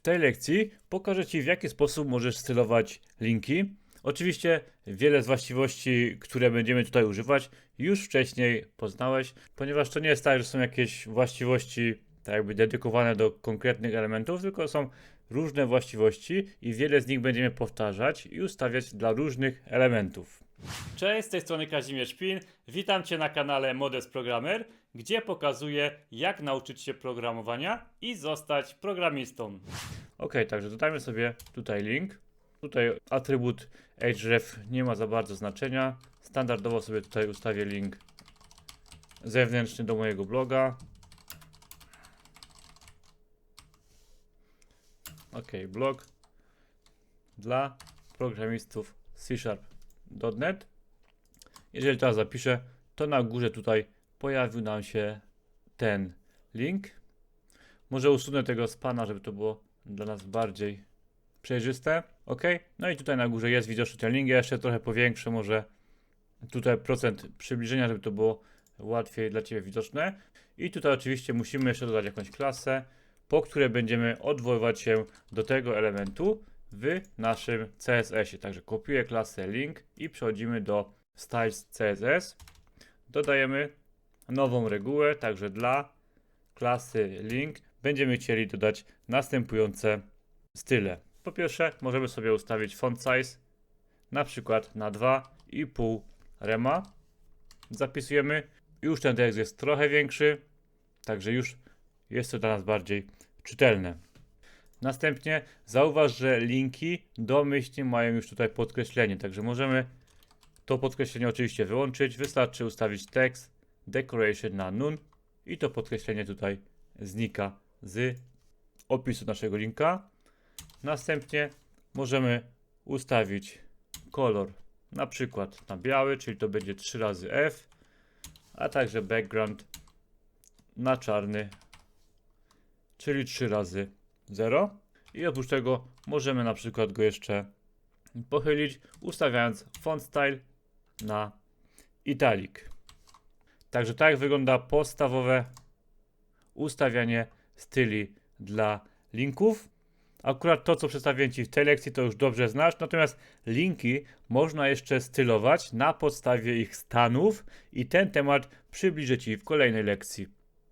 W tej lekcji pokażę Ci, w jaki sposób możesz stylować linki. Oczywiście wiele z właściwości, które będziemy tutaj używać, już wcześniej poznałeś, ponieważ to nie jest tak, że są jakieś właściwości tak jakby dedykowane do konkretnych elementów, tylko są różne właściwości i wiele z nich będziemy powtarzać i ustawiać dla różnych elementów. Cześć, z tej strony Kazimierz Szpin. Witam Cię na kanale Modest Programmer, gdzie pokazuję, jak nauczyć się programowania i zostać programistą. Ok, także dodajmy sobie tutaj link. Tutaj atrybut href nie ma za bardzo znaczenia. Standardowo sobie tutaj ustawię link zewnętrzny do mojego bloga. Ok, blog dla programistów C-Sharp.net. Jeżeli teraz zapiszę, to na górze tutaj pojawił nam się ten link. Może usunę tego spana, żeby to było dla nas bardziej przejrzyste. Ok, no i tutaj na górze jest widoczny ten link. Ja jeszcze trochę powiększę, może tutaj procent przybliżenia, żeby to było łatwiej dla Ciebie widoczne. I tutaj oczywiście musimy jeszcze dodać jakąś klasę, po której będziemy odwoływać się do tego elementu w naszym CSS-ie. Także kopiuję klasę link i przechodzimy do styles CSS. Dodajemy nową regułę, także dla klasy link będziemy chcieli dodać następujące style. Po pierwsze, możemy sobie ustawić font size na przykład na 2,5 rema. Zapisujemy. Już ten tekst jest trochę większy, także już jest to dla nas bardziej czytelne. Następnie zauważ, że linki domyślnie mają już tutaj podkreślenie, także możemy to podkreślenie oczywiście wyłączyć. Wystarczy ustawić tekst decoration na none i to podkreślenie tutaj znika z opisu naszego linka. Następnie możemy ustawić kolor na przykład na biały, czyli to będzie 3 razy F, a także background na czarny, czyli 3 razy 0. I oprócz tego możemy na przykład go jeszcze pochylić, ustawiając font style na italic. Także tak wygląda podstawowe ustawianie styli dla linków. Akurat to, co przedstawiłem Ci w tej lekcji, to już dobrze znasz, natomiast linki można jeszcze stylować na podstawie ich stanów i ten temat przybliżę Ci w kolejnej lekcji.